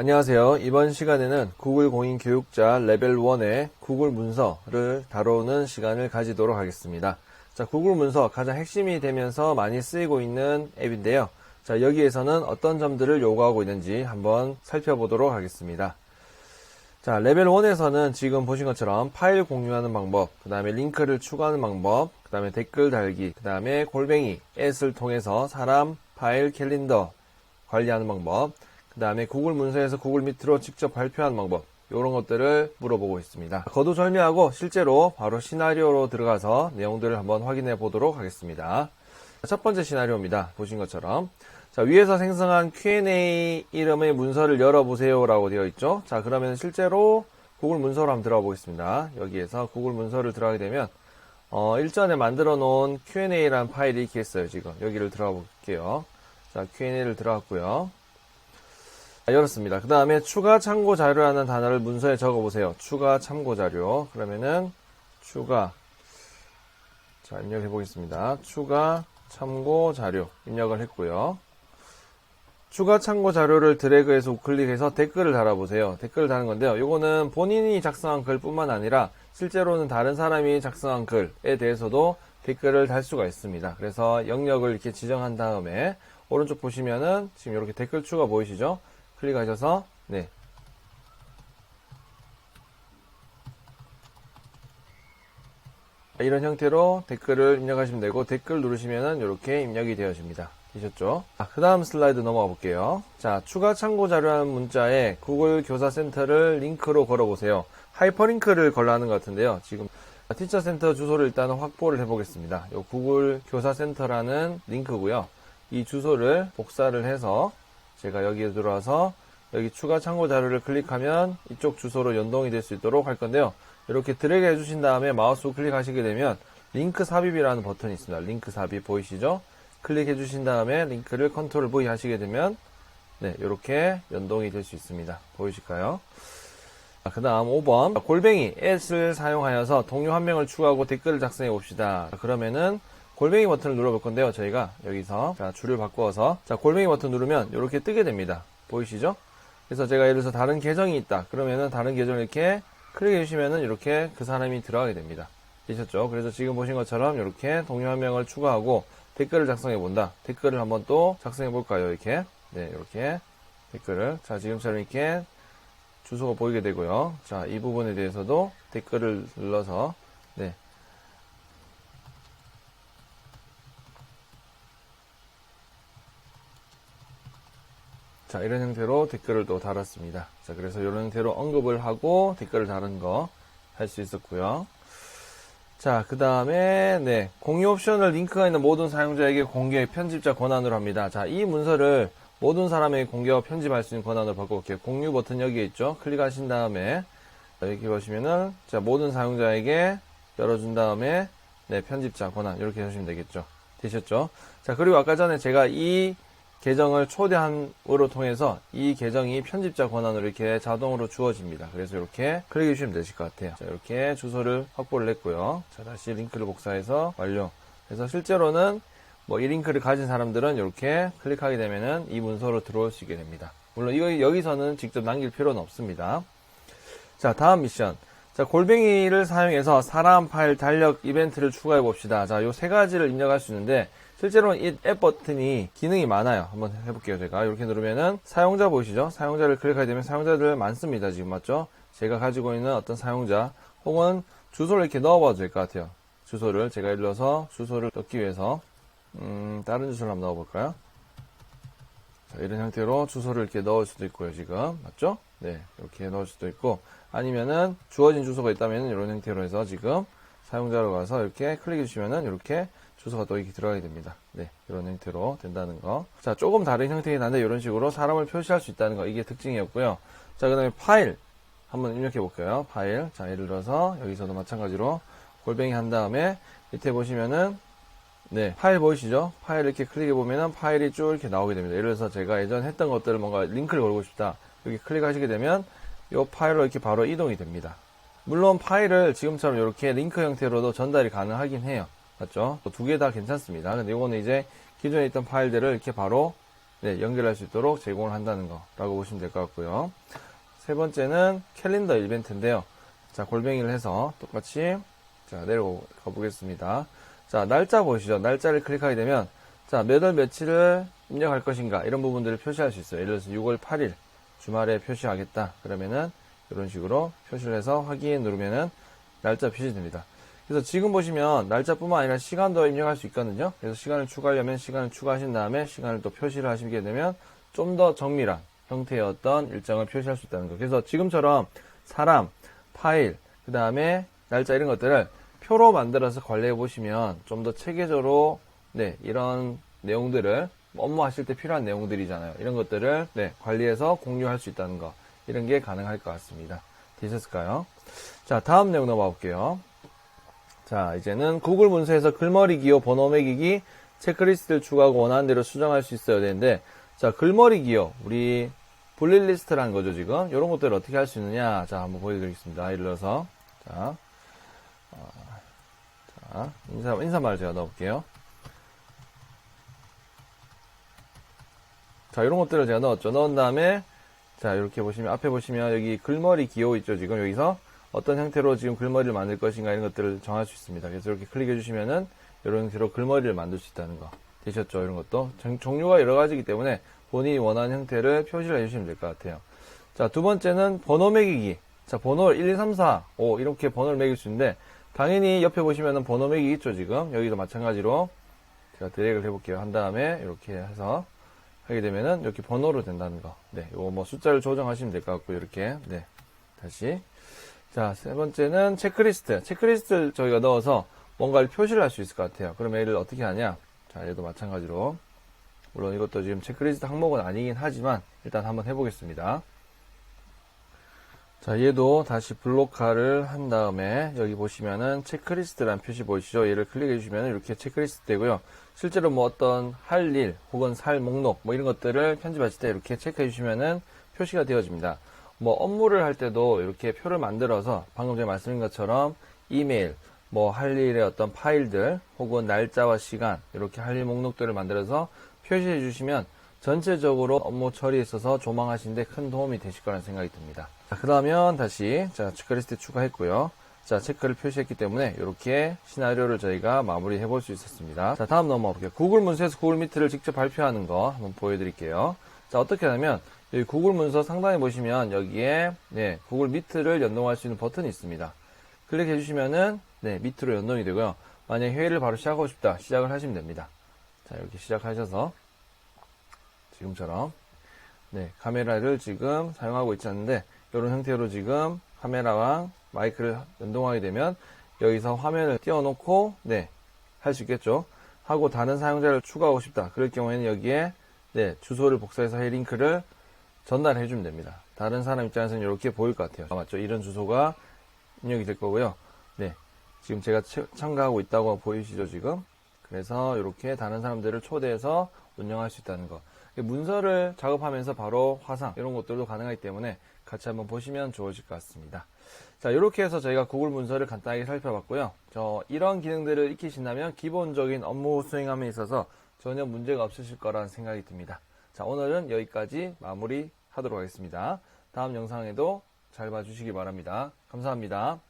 안녕하세요. 이번 시간에는 구글 공인 교육자 레벨 1의 구글 문서를 다루는 시간을 가지도록 하겠습니다. 자, 구글 문서 가장 핵심이 되면서 많이 쓰이고 있는 앱인데요. 자, 여기에서는 어떤 점들을 요구하고 있는지 한번 살펴보도록 하겠습니다. 자, 레벨 1에서는 지금 보신 것처럼 파일 공유하는 방법, 그 다음에 링크를 추가하는 방법, 그 다음에 댓글 달기, 그 다음에 골뱅이, 앱을 통해서 사람, 파일, 캘린더 관리하는 방법, 그 다음에 구글 문서에서 구글 미트로 직접 발표하는 방법, 이런 것들을 물어보고 있습니다. 거두절미하고 실제로 바로 시나리오로 들어가서 내용들을 한번 확인해 보도록 하겠습니다. 첫 번째 시나리오입니다. 보신 것처럼. 자, 위에서 생성한 Q&A 이름의 문서를 열어보세요 라고 되어 있죠. 자, 그러면 실제로 구글 문서로 한번 들어가 보겠습니다. 여기에서 구글 문서를 들어가게 되면, 어, 일전에 만들어 놓은 Q&A라는 파일이 있어요, 지금. 여기를 들어가 볼게요. 자, Q&A를 들어갔고요. 자, 열었습니다. 그 다음에 추가 참고 자료라는 단어를 문서에 적어 보세요. 추가 참고 자료. 그러면은, 추가. 자, 입력해 보겠습니다. 추가 참고 자료. 입력을 했고요. 추가 참고 자료를 드래그해서 우클릭해서 댓글을 달아보세요. 댓글을 다는 건데요. 이거는 본인이 작성한 글뿐만 아니라 실제로는 다른 사람이 작성한 글에 대해서도 댓글을 달 수가 있습니다. 그래서 영역을 이렇게 지정한 다음에 오른쪽 보시면은 지금 이렇게 댓글 추가 보이시죠? 클릭하셔서 네. 이런 형태로 댓글을 입력하시면 되고 댓글 누르시면은 이렇게 입력이 되어집니다. 되셨죠? 그 다음 슬라이드 넘어가 볼게요. 자, 추가 참고 자료라는 문자에 구글 교사 센터를 링크로 걸어보세요. 하이퍼링크를 걸라는 것 같은데요. 지금 티처 센터 주소를 일단 확보를 해보겠습니다. 요 구글 교사 센터라는 링크고요. 이 주소를 복사를 해서 제가 여기에 들어와서 여기 추가 참고 자료를 클릭하면 이쪽 주소로 연동이 될 수 있도록 할 건데요. 이렇게 드래그 해주신 다음에 마우스 클릭하시게 되면 링크 삽입이라는 버튼이 있습니다. 링크 삽입 보이시죠? 클릭해 주신 다음에 링크를 컨트롤 V 하시게 되면 네, 이렇게 연동이 될 수 있습니다. 보이실까요? 그 다음 5번 골뱅이 앱을 사용하여서 동료 한 명을 추가하고 댓글을 작성해 봅시다. 그러면은 골뱅이 버튼을 눌러볼 건데요. 저희가 여기서 자, 줄을 바꾸어서 자, 골뱅이 버튼 누르면 이렇게 뜨게 됩니다. 보이시죠? 그래서 제가 예를 들어서 다른 계정이 있다. 그러면은 다른 계정을 이렇게 클릭해 주시면은 이렇게 그 사람이 들어가게 됩니다. 되셨죠? 그래서 지금 보신 것처럼 이렇게 동료 한 명을 추가하고 댓글을 작성해 본다. 댓글을 한번 또 작성해 볼까요? 이렇게. 네, 이렇게 댓글을. 자, 지금처럼 이렇게 주소가 보이게 되고요. 자, 이 부분에 대해서도 댓글을 눌러서 네. 자, 이런 형태로 댓글을 또 달았습니다. 자, 그래서 이런 형태로 언급을 하고 댓글을 다른 거할 수 있었고요. 자, 그 다음에, 네. 공유 옵션을 링크가 있는 모든 사용자에게 공개 편집자 권한으로 합니다. 자, 이 문서를 모든 사람에게 공개와 편집할 수 있는 권한으로 바꿔볼게요. 공유 버튼 여기에 있죠? 클릭하신 다음에, 여기 보시면은, 자, 모든 사용자에게 열어준 다음에, 네, 편집자 권한, 이렇게 하시면 되겠죠. 되셨죠? 자, 그리고 아까 전에 제가 이 계정을 초대함으로 통해서 이 계정이 편집자 권한으로 이렇게 자동으로 주어집니다. 그래서 이렇게 클릭해 주시면 되실 것 같아요. 자, 이렇게 주소를 확보를 했고요. 자, 다시 링크를 복사해서 완료. 그래서 실제로는 뭐 이 링크를 가진 사람들은 이렇게 클릭하게 되면은 이 문서로 들어올 수 있게 됩니다. 물론 이거 여기서는 직접 남길 필요는 없습니다. 자, 다음 미션. 자, 골뱅이를 사용해서 사람 파일 달력 이벤트를 추가해 봅시다. 자, 요 세 가지를 입력할 수 있는데 실제로는 이 앱 버튼이 기능이 많아요. 한번 해볼게요. 제가 이렇게 누르면은 사용자 보이시죠? 사용자를 클릭하게 되면 사용자들 많습니다. 지금 맞죠? 제가 가지고 있는 어떤 사용자 혹은 주소를 이렇게 넣어봐도 될 것 같아요. 주소를 제가 들어서 주소를 넣기 위해서 음, 다른 주소를 한번 넣어볼까요? 자, 이런 형태로 주소를 이렇게 넣을 수도 있고요. 지금 맞죠? 네, 이렇게 넣을 수도 있고 아니면은 주어진 주소가 있다면 이런 형태로 해서 지금 사용자로 가서 이렇게 클릭해 주시면은 이렇게 주소가 또 이렇게 들어가게 됩니다. 네, 이런 형태로 된다는 거. 자, 조금 다른 형태긴 한데 이런 식으로 사람을 표시할 수 있다는 거 이게 특징이었고요. 자, 그다음에 파일 한번 입력해 볼게요. 파일. 자, 예를 들어서 여기서도 마찬가지로 골뱅이 한 다음에 밑에 보시면은 네, 파일 보이시죠? 파일 이렇게 클릭해 보면은 파일이 쭉 이렇게 나오게 됩니다. 예를 들어서 제가 예전 했던 것들을 뭔가 링크를 걸고 싶다. 여기 클릭하시게 되면 이 파일로 이렇게 바로 이동이 됩니다. 물론 파일을 지금처럼 이렇게 링크 형태로도 전달이 가능하긴 해요. 맞죠? 두 개 다 괜찮습니다. 근데 이거는 이제 기존에 있던 파일들을 이렇게 바로 네, 연결할 수 있도록 제공을 한다는 거라고 보시면 될 것 같고요. 세 번째는 캘린더 이벤트인데요. 자, 골뱅이를 해서 똑같이 자, 내려가 보겠습니다. 자, 날짜 보시죠. 날짜를 클릭하게 되면 자, 몇 월 며칠을 입력할 것인가 이런 부분들을 표시할 수 있어요. 예를 들어서 6월 8일 주말에 표시하겠다. 그러면은 이런 식으로 표시를 해서 확인 누르면은 날짜 표시됩니다. 그래서 지금 보시면 날짜뿐만 아니라 시간도 입력할 수 있거든요. 그래서 시간을 추가하려면 시간을 추가하신 다음에 시간을 또 표시를 하시게 되면 좀 더 정밀한 형태의 어떤 일정을 표시할 수 있다는 거. 그래서 지금처럼 사람, 파일, 그 다음에 날짜 이런 것들을 표로 만들어서 관리해 보시면 좀 더 체계적으로 네, 이런 내용들을 업무하실 때 필요한 내용들이잖아요. 이런 것들을 네, 관리해서 공유할 수 있다는 거. 이런 게 가능할 것 같습니다. 되셨을까요? 자, 다음 내용 넘어가 볼게요. 자, 이제는 구글 문서에서 글머리 기호, 번호 매기기, 체크리스트를 추가하고 원하는 대로 수정할 수 있어야 되는데, 자, 글머리 기호, 우리 분리 리스트라는 거죠, 지금. 이런 것들을 어떻게 할 수 있느냐. 자, 한번 보여드리겠습니다. 예를 들어서, 자, 어, 자, 인사, 인사말을 제가 넣어볼게요. 자, 이런 것들을 제가 넣었죠. 넣은 다음에, 자, 이렇게 보시면, 앞에 보시면 여기 글머리 기호 있죠, 지금 여기서. 어떤 형태로 지금 글머리를 만들 것인가 이런 것들을 정할 수 있습니다. 그래서 이렇게 클릭해 주시면은 이런 형태로 글머리를 만들 수 있다는 거. 되셨죠? 이런 것도. 정- 종류가 여러 가지이기 때문에 본인이 원하는 형태를 표시를 해주시면 될 것 같아요. 자, 두 번째는 번호 매기기. 자, 번호 1, 2, 3, 4, 5 이렇게 번호를 매길 수 있는데 당연히 옆에 보시면은 번호 매기기 있죠, 지금. 여기도 마찬가지로 제가 드래그를 해볼게요. 한 다음에 이렇게 해서 하게 되면은 이렇게 번호로 된다는 거. 네, 요거 뭐 숫자를 조정하시면 될 것 같고 이렇게 네, 다시 자, 세 번째는 체크리스트. 체크리스트를 저희가 넣어서 뭔가를 표시를 할 수 있을 것 같아요. 그럼 얘를 어떻게 하냐? 자, 얘도 마찬가지로. 물론 이것도 지금 체크리스트 항목은 아니긴 하지만 일단 한번 해보겠습니다. 자, 얘도 다시 블록화를 한 다음에 여기 보시면은 체크리스트라는 표시 보이시죠? 얘를 클릭해 주시면 이렇게 체크리스트 되고요. 실제로 뭐 어떤 할 일 혹은 살 목록 뭐 이런 것들을 편집하실 때 이렇게 체크해 주시면은 표시가 되어집니다. 뭐 업무를 할 때도 이렇게 표를 만들어서 방금 전에 말씀드린 것처럼 이메일, 뭐 할 일의 어떤 파일들 혹은 날짜와 시간 이렇게 할 일 목록들을 만들어서 표시해 주시면 전체적으로 업무 처리에 있어서 조망하시는데 큰 도움이 되실 거라는 생각이 듭니다. 자, 그러면 다시 자 체크리스트 추가했고요. 자 체크를 표시했기 때문에 이렇게 시나리오를 저희가 마무리해 볼 수 있었습니다. 자 다음 넘어가 볼게요. 구글 문서에서 구글 미트를 직접 발표하는 거 한번 보여드릴게요. 자 어떻게 하냐면 여기 구글 문서 상단에 보시면 여기에 네, 구글 미트를 연동할 수 있는 버튼이 있습니다. 클릭해 주시면은 네, 미트로 연동이 되고요. 만약 회의를 바로 시작하고 싶다. 시작을 하시면 됩니다. 자, 이렇게 시작하셔서 지금처럼 네, 카메라를 지금 사용하고 있지 않는데 이런 형태로 지금 카메라와 마이크를 연동하게 되면 여기서 화면을 띄워놓고 네, 할 수 있겠죠. 하고 다른 사용자를 추가하고 싶다. 그럴 경우에는 여기에 네, 주소를 복사해서 해 링크를 전달해 주면 됩니다. 다른 사람 입장에서는 이렇게 보일 것 같아요. 맞죠? 이런 주소가 입력이 될 거고요. 네. 지금 제가 체- 참가하고 있다고 보이시죠, 지금? 그래서 이렇게 다른 사람들을 초대해서 운영할 수 있다는 거. 문서를 작업하면서 바로 화상, 이런 것들도 가능하기 때문에 같이 한번 보시면 좋으실 것 같습니다. 자, 이렇게 해서 저희가 구글 문서를 간단하게 살펴봤고요. 저, 이런 기능들을 익히신다면 기본적인 업무 수행함에 있어서 전혀 문제가 없으실 거라는 생각이 듭니다. 자, 오늘은 여기까지 마무리 하도록 하겠습니다. 다음 영상에도 잘 봐주시기 바랍니다. 감사합니다.